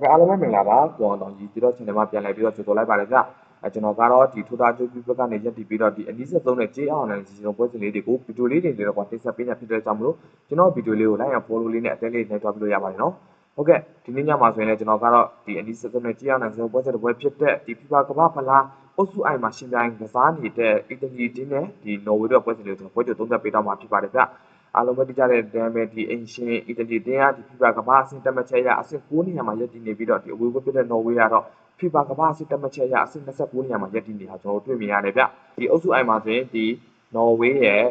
ဟုတ်ကဲ့အားလုံးပဲမင်္ဂလာပါကိုအောင်တော်ကြီးဒီတော့ channel မှာပြန်လည်ပြီးတော့ကြိုဆိုလိုက်ပါတယ်ဗျအဲကျွန်တော်ကတော့ဒီထိုးသားကျိုးပြဘက်ကနေရက်တည်ပြီးတော့ဒီအနည်းဆက်သုံးတဲ့ကြေးအောင်နိုင်စီစဉ်ပွဲစဉ်လေးတွေကိုဗီဒီယိုလေးတွေတော့တင်ဆက်ပေးနေဖြစ်တဲ့ကြောင့်မလို့ကျွန်တော်ဗီဒီယိုလေးကို like and follow လေးနဲ့အသေးလေးနိုင်သွားပြီးလို့ရပါတယ်နော်ဟုတ်ကဲ့ဒီနေ့ညမှာဆိုရင်လည်းကျွန်တော်ကတော့ဒီအနည်းဆက်သုံးတဲ့ကြေးအောင်နိုင်စီစဉ်ပွဲစဉ်တစ်ပွဲဖြစ်တဲ့ဒီ FIFA ကမ္ဘာဖလားအုပ်စုအိုင်မှာရှင်ပြိုင်ကစားနေတဲ့အီတလီတင်းနဲ့ဒီနော်ဝေတို့ပွဲစဉ်လေးကိုကျွန်တော်ပွဲကြိုသုံးသပ်ပေးတော့မှာဖြစ်ပါတယ်ဗျ အားလုံးပဲတိကျတဲ့ဒန်ပဲဒီအင်ရှင်အီတလီတင်းကဒီ FIFA ကမ္ဘာအဆင့်တက်မှတ်ချက်ရအဆင့်9နေရာမှာရပ်တည်နေပြီးတော့ဒီအဝေးပွဲဖြစ်တဲ့နော်ဝေကတော့ FIFA ကမ္ဘာအဆင့်တက်မှတ်ချက်ရအဆင့်29နေရာမှာရပ်တည်နေတာကျွန်တော်တို့တွေ့မြင်ရတယ်ဗျဒီအုပ်စုအိုင်မှာဆိုရင်ဒီနော်ဝေရဲ့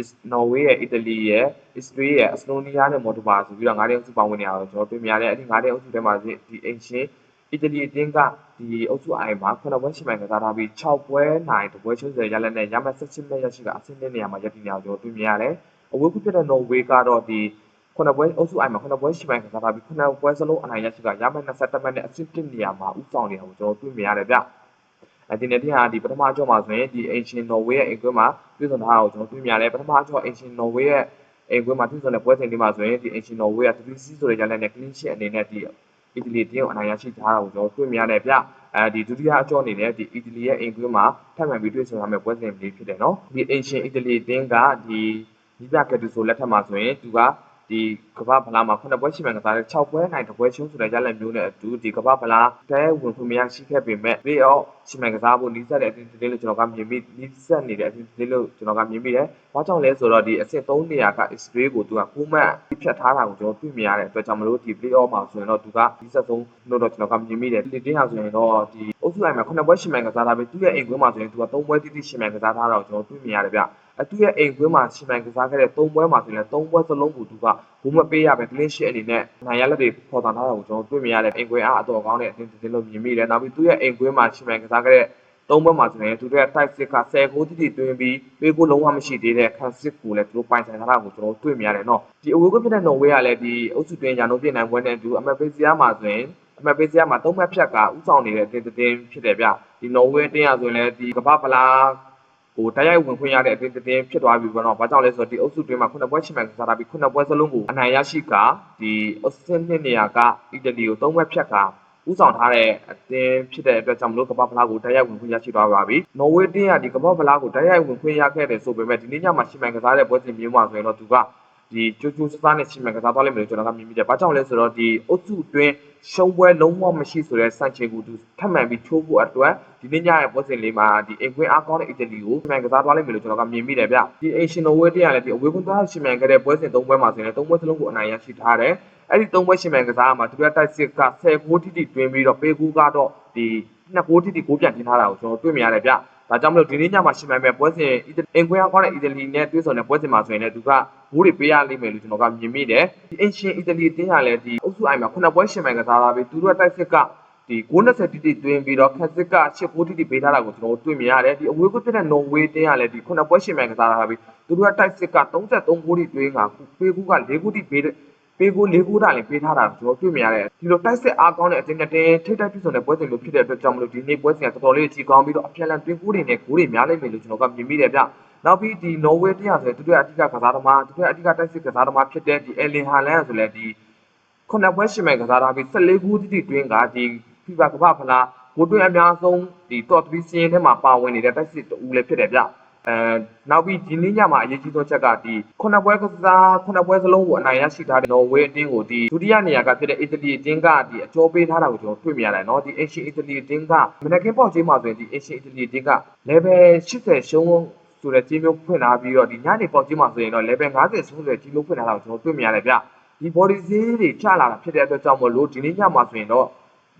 is နော်ဝေရဲ့အီတလီရဲ့ Israel ရဲ့အစလိုနီးယားနဲ့မော်တိုဘာဆိုပြီးတော့၅တဲ့အုပ်စုပေါင်းဝင်နေတာကိုကျွန်တော်တွေ့မြင်ရတယ်အဲ့ဒီ၅တဲ့အုပ်စုထဲမှာဒီအင်ရှင်အီတလီအတင်းကဒီအုပ်စုအိုင်မှာခုနပွဲရှိမှန်ကစားထားပြီး6ပွဲနိုင်တပွဲချုံးစရရလက်နဲ့ရမှတ်16မဲ့ရရှိကအဆင့်2နေရာမှာရပ်တည်နေတာကိုကျွန်တော်တွေ့မြင်ရတယ် အဝေးကူဖြစ်တဲ့ နော်ဝေကတော့ ဒီခုနပွဲ အုပ်စုအိုင်မှာခုနပွဲရှိမှန်ကစားထားပြီးခုနပွဲစလုံး အနိုင်ရရှိကရမှတ်27မဲ့နဲ့ အဆင့်1နေရာမှာဥဆောင်နေတာကို ကျွန်တော်တွေ့မြင်ရတယ်ဗျအဲဒီနေ့တင်ဟာဒီပထမအကြောမှာဆိုရင်ဒီ Ancient Norway ရဲ့ အိမ်ကွင်းမှာပြည်စုံထားတာကို ကျွန်တော်တွေ့မြင်ရတယ် ပထမအကြော Ancient Norway ရဲ့ အိမ်ကွင်းမှာပြည်စုံတဲ့ ပွဲစဉ်လေးမှာဆိုရင်ဒီ Ancient Norway က 3C ဆိုတဲ့ကြလက်နဲ့ clean sheet အနေနဲ့ဒီအီတလီတင်းကို အနိုင်ရရှိထားတာကို ကျွန်တော်တွေ့မြင်ရတယ်ဗျအဲဒီဒုတိယအကြောအနေနဲ့ဒီအီတလီရဲ့ အိမ်ကွင်းမှာ ထပ်မံပြီး တွေ့ဆုံရမယ့် ပွဲစဉ်လေး ဖြစ်တယ်နော်ဒီ Ancient အီတလီတင်းက ဒီ ဒီပြကတူဆိုလက်ထက်မှာဆိုရင်သူကဒီကမ္ဘာဖလားမှာ9ပွဲရှိမှန်ကစားတဲ့6ပွဲနိုင်တပွဲရှုံးဆိုတဲ့ရလက်မျိုးနဲ့အတူဒီကမ္ဘာဖလားတဲဝင်ခွင့်မရရှိခဲ့ပေမဲ့ playoff ရှိမှန်ကစားဖို့နီးစပ်တဲ့အသင်းတင်းလို့ကျွန်တော်ကမြင်မိနီးစပ်နေတဲ့အသင်းတင်းလို့ကျွန်တော်ကမြင်မိတယ်။ဘာကြောင့်လဲဆိုတော့ဒီအဆင့်3နေရာက Israel ကိုသူက9မှတ်ဖြတ်ထားတာကိုကျွန်တော်တွေ့မြင်ရတဲ့အတွက်ကြောင့်မလို့ဒီ playoff မှာဆိုရင်တော့သူကနီးစပ်ဆုံးလို့တော့ကျွန်တော်ကမြင်မိတယ်။ဒီတင်းဟာဆိုရင်တော့ဒီအုပ်စုလိုက်မှာ9ပွဲရှိမှန်ကစားထားပြီးသူ့ရဲ့အိမ်ကွင်းမှာဆိုရင်သူက3ပွဲတိတိရှိမှန်ကစားထားတာကိုကျွန်တော်တွေ့မြင်ရတယ်ဗျ။ အတူရဲ့အိမ်ကွင်းမှာရှင်းမှန်ကစားခဲ့တဲ့၃ပွဲမှာဆိုရင်၃ပွဲစလုံးကိုသူကဘူးမပေးရပဲ clean sheet အနေနဲ့နိုင်ရလက်တွေပေါ်ဆောင်ထားတာကိုကျွန်တော်တွေ့မြင်ရတယ်အိမ်ကွင်းအားအတော်ကောင်းတဲ့အတင်းတင်းလို့မြင်မိတယ်နောက်ပြီးသူ့ရဲ့အိမ်ကွင်းမှာရှင်းမှန်ကစားခဲ့တဲ့သုံးပွဲမှာဆိုရင်သူတို့ရဲ့ type 6က10ကိုတိတိတွင်းပြီးပေးကိုလုံးဝမရှိသေးတဲ့ခံစစ်ကိုလည်းသူတို့ပိုင်ဆိုင်ထားတာကိုကျွန်တော်တွေ့မြင်ရတယ်နော်ဒီအဝေးကွင်းဖြစ်တဲ့နော်ဝေးကလည်းဒီအုပ်စုတွင်းညာနှုတ်ပြင်နိုင်ပွဲနဲ့အတူအမတ်ပေးစရာမှာဆိုရင်အမတ်ပေးစရာမှာသုံးမှတ်ဖြတ်ကဥဆောင်နေတဲ့တင်းတင်းဖြစ်တယ်ဗျဒီနော်ဝေးတင်းရဆိုရင်လည်းဒီကမ္ဘာဖလား ဟိုတိုက်ရိုက်ဝင်ခွင့်ရတဲ့အတင်းတင်းဖြစ်သွားပြီပေါ့နော်။ဘာကြောင့်လဲဆိုတော့ဒီအုပ်စုတွင်းမှာခုနှစ်ပွဲရှိမှန်ကစားတာပြီးခုနှစ်ပွဲစလုံးကိုအနိုင်ရရှိကဒီအဆင့်နှစ်နေရာကအီတလီကိုသုံးပွဲဖြတ်ကဥဆောင်ထားတဲ့အတင်းဖြစ်တဲ့အတွက်ကြောင့်မလို့ကမ္ဘာဖလားကိုတိုက်ရိုက်ဝင်ခွင့်ရရှိသွားပါပြီ။နော်ဝေးတင်းကဒီကမ္ဘာဖလားကိုတိုက်ရိုက်ဝင်ခွင့်ရခဲ့တယ်ဆိုပေမဲ့ဒီနေ့ညမှာရှိမှန်ကစားတဲ့ပွဲစဉ်မျိုးမှာဆိုရင်တော့သူက ဒီကျိုးကျိုးစစားနဲ့ရှိမှန်ကစားသွားလိမ့်မယ်လို့ကျွန်တော်ကမြင်မိတယ်။ဘာကြောင့်လဲဆိုတော့ဒီအုပ်စုတွင်းရှုံးပွဲလုံးဝမရှိဆိုတဲ့စံချိန်ကိုသူထပ်မံပြီးချိုးဖို့အတွက်ဒီနေ့ညရဲ့ပွဲစဉ်လေးမှာဒီအိမ်ကွင်းအားကောင်းတဲ့အီတလီကိုရှိမှန်ကစားသွားလိမ့်မယ်လို့ကျွန်တော်ကမြင်မိတယ်ဗျ။ဒီအိမ်ရှင်နိုဝဲတရလည်းဒီအဝေးကွင်းသွားရှိမှန်ခဲ့တဲ့ပွဲစဉ်၃ပွဲမှာဆိုရင်၃ပွဲစလုံးကိုအနိုင်ရရှိထားတယ်။အဲ့ဒီ၃ပွဲရှိမှန်ကစားမှာသူတို့တိုက်စစ်က10ဂိုးတိတိတွင်းပြီးတော့ပေးကူကတော့ဒီ2ဂိုးတိတိဂိုးပြန်တင်ထားတာကိုကျွန်တော်တွေ့မြင်ရတယ်ဗျ။ ဒါကြောင့်မလို့ဒီနေ့ညမှာရှိမှန်မဲ့ပွဲစဉ်အင်ကွင်းအကောင်းတဲ့အီတလီနဲ့တွေ့ဆုံတဲ့ပွဲစဉ်မှာဆိုရင်လည်းသူကဘူးတွေပေးရလိမ့်မယ်လို့ကျွန်တော်ကမြင်မိတယ်ဒီအင်ရှင်အီတလီတင်းရလည်းဒီအုပ်စုအိုင်မှာခုနှစ်ပွဲရှင်မှန်ကစားလာပြီးသူတို့တိုက်စစ်ကဒီ90တိတိတွင်းပြီးတော့ခက်စစ်က8ဂိုးတိတိပေးထားတာကိုကျွန်တော်တွေ့မြင်ရတယ်ဒီအဝေးကွဖြစ်တဲ့နော်ဝေးတင်းရလည်းဒီခုနှစ်ပွဲရှင်မှန်ကစားလာပြီးသူတို့တိုက်စစ်က33ဂိုးတိတွင်းကပေးကူးက4ဂိုးတိပေး ပေးကိုလေးကိုတာလည်းပေးထားတာကျွန်တော်တွေ့မြင်ရတယ်ဒီလိုတိုက်စစ်အားကောင်းတဲ့အတင်းနဲ့တင်းထိတ်တိုက်ပြည့်စုံတဲ့ပွဲစဉ်လိုဖြစ်တဲ့အတွက်ကြောင့်မလို့ဒီနေ့ပွဲစဉ်ကတော်တော်လေးကြီးကောင်းပြီးတော့အပြန်အလှန်တွင်းကိုတွေနဲ့ဂိုးတွေများလိမ့်မယ်လို့ကျွန်တော်ကမြင်မိတယ်ဗျနောက်ပြီးဒီနော်ဝေးတရားဆိုရင်သူတို့အဓိကကစားသမားသူတို့အဓိကတိုက်စစ်ကစားသမားဖြစ်တဲ့ဒီအယ်လင်ဟာလန်ဆိုလည်းဒီခုနှစ်ပွဲရှင်မဲ့ကစားထားပြီး14ခုတိတိတွင်းကဒီဖိဖာကမ္ဘာဖလားဂိုးတွင်းအများဆုံးဒီ top 3စီးရင်ထဲမှာပါဝင်နေတဲ့တိုက်စစ်တူလည်းဖြစ်တယ်ဗျ အဲနောက်ပြီးဒီနေ့ညမှာအရေးကြီးဆုံးချက်ကဒီခုနှစ်ပွဲကစားခုနှစ်ပွဲစလုံးကိုအနိုင်ရရှိထားတဲ့နော်ဝေးအတင်းကိုဒီဒုတိယနေရာကဖြစ်တဲ့အီတလီအတင်းကဒီအကျော်ပေးထားတာကိုကျွန်တော်တွေ့မြင်ရတယ်နော်ဒီအင်ရှင်အီတလီအတင်းကမနက်ကင်းပေါက်ချင်းမှာဆိုရင်ဒီအင်ရှင်အီတလီအတင်းက level 80ရှုံးဆိုတဲ့ကြီးမျိုးဖွင့်လာပြီးတော့ဒီညနေပေါက်ချင်းမှာဆိုရင်တော့ level 50ဆိုတဲ့ကြီးမျိုးဖွင့်လာတာကိုကျွန်တော်တွေ့မြင်ရတယ်ဗျဒီ body ဈေးတွေချလာတာဖြစ်တဲ့အတွက်ကြောင့်မလို့ဒီနေ့ညမှာဆိုရင်တော့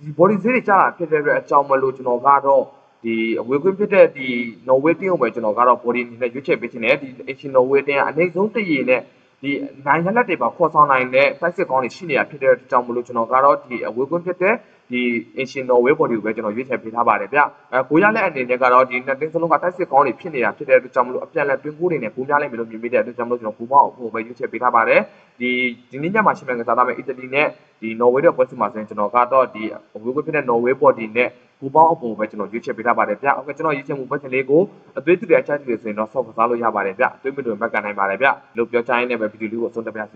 ဒီ body ဈေးတွေချလာဖြစ်တဲ့အတွက်အကြောင်းမလို့ကျွန်တော်ကတော့ ဒီအဝေးကွင်းဖြစ်တဲ့ဒီနော်ဝေးတင်းကိုပဲကျွန်တော်ကတော့ body အနေနဲ့ရွေးချယ်ပေးခြင်းနဲ့ဒီ Asian Norway တင်းကအနိုင်ဆုံးတရည်နဲ့ဒီနိုင်ရလက်တွေပါခေါ်ဆောင်နိုင်တဲ့တိုက်စစ်ကောင်းတွေရှိနေတာဖြစ်တဲ့အတွက်ကြောင့်မလို့ကျွန်တော်ကတော့ဒီအဝေးကွင်းဖြစ်တဲ့ဒီ Asian Norway body ကိုပဲကျွန်တော်ရွေးချယ်ပေးထားပါတယ်ဗျအဲကိုရလက်အနေနဲ့ကတော့ဒီနှစ်တင်းစလုံးကတိုက်စစ်ကောင်းတွေဖြစ်နေတာဖြစ်တဲ့အတွက်ကြောင့်မလို့အပြန်လက်တွင်းကိုတွေနဲ့ကိုများလိုက်မယ်လို့မြင်မိတဲ့အတွက်ကြောင့်မလို့ကျွန်တော်ဘူမောက်ကိုပဲရွေးချယ်ပေးထားပါတယ်ဒီဒီနေ့ညမှာရှင်းမှန်ကစားသားမဲ့အီတလီနဲ့ဒီ Norway တဲ့ပွဲစဉ်မှာဆိုရင်ကျွန်တော်ကတော့ဒီအဝေးကွင်းဖြစ်တဲ့ Norway body နဲ့ ဘူပေါင်းအပုံပဲကျွန်တော်ရွေးချယ်ပေးထားပါတယ်ဗျဟုတ်ကဲ့ကျွန်တော်ရွေးချယ်မှုပွဲစဉ်လေးကိုအသွေးတူတဲ့အချက်တွေဆိုရင်တော့ဆော့ကစားလို့ရပါတယ်ဗျအသွေးမတူဘက်ကနိုင်ပါတယ်ဗျလို့ပြောချင်တဲ့ပဲဗီဒီယိုလေးကိုအဆုံးသတ်ပါရစေ